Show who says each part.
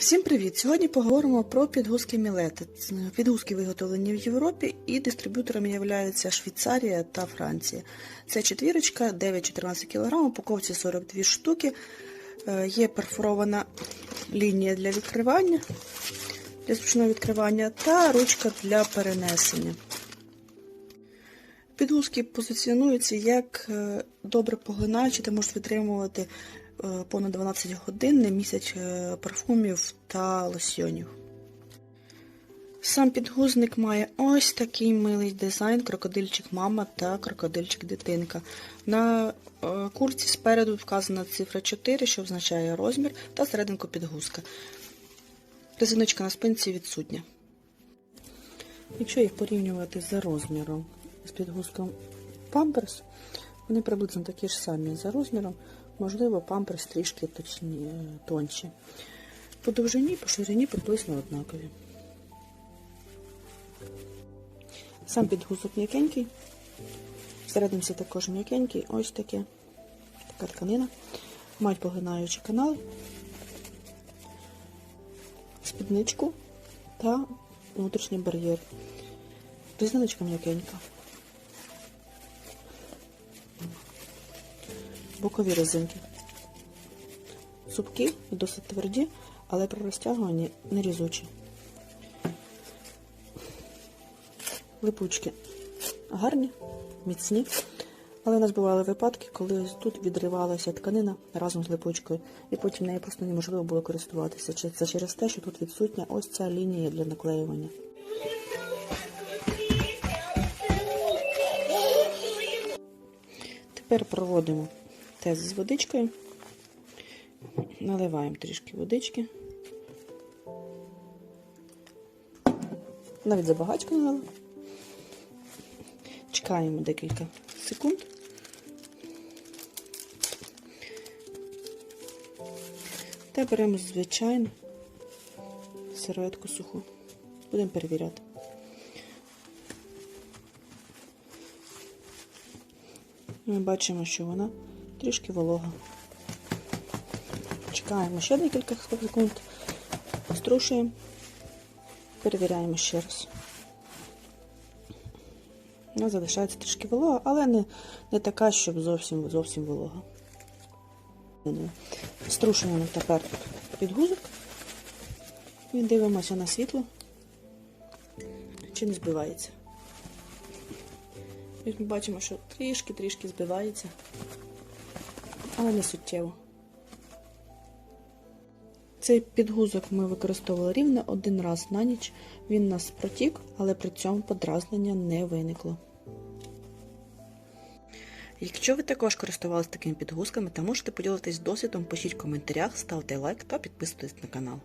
Speaker 1: Всім привіт! Сьогодні поговоримо про підгузки Мілети. Підгузки виготовлені в Європі і дистриб'юторами являються Швейцарія та Франція. Це четвірочка, 9-14 кг, упаковці 42 штуки. Е, Є перфорована лінія для відкривання, для зручного відкривання та ручка для перенесення. Підгузки позиціонуються як е, добре поглинаючі та можуть витримувати понад 12 годин, не місяць е, парфумів та лосьйонів. Сам підгузник має ось такий милий дизайн: крокодильчик мама та крокодильчик дитинка. На е, курці спереду вказана цифра 4, що означає розмір, та серединку підгузка. Резиночка на спинці відсутня. Якщо їх порівнювати за розміром з підгузком памперс, вони приблизно такі ж самі за розміром, можливо, памперс трішки точні, тонші. По довжині, по ширині приблизно однакові. Сам підгузок м'якенький, всерединці також м'якенький, ось таке, така тканина. Мають поглинаючі канали, спідничку та внутрішній бар'єр. Резиночка м'якенька. Бокові резинки. Супкі і досить тверді, але при розтягуванні не різучі. Липучки гарні, міцні. Але у нас бували випадки, коли тут відривалася тканина разом з липучкою, і потім нею просто неможливо було користуватися. Чи Це через те, що тут відсутня ось ця лінія для наклеювання. Тепер проводимо тест з водичкою. Наливаємо трішки водички. Навіть забагатько налили. Чекаємо декілька секунд. Та беремо звичайну серветку суху. Будемо перевіряти. Ми бачимо, що вона трішки волога. Чекаємо ще декілька секунд, струшуємо, перевіряємо ще раз. Вона залишається трішки волога, але не, не така, щоб зовсім зовсім волога. Струшуємо тепер підгузок і дивимося на світло, чи не збивається. Ми бачимо, що трішки-трішки збивається, але не суттєво. Цей підгузок ми використовували рівно один раз на ніч. Він нас протік, але при цьому подразнення не виникло. Якщо ви також користувалися такими підгузками та можете поділитись досвідом, пишіть в коментарях, ставте лайк та підписуйтесь на канал.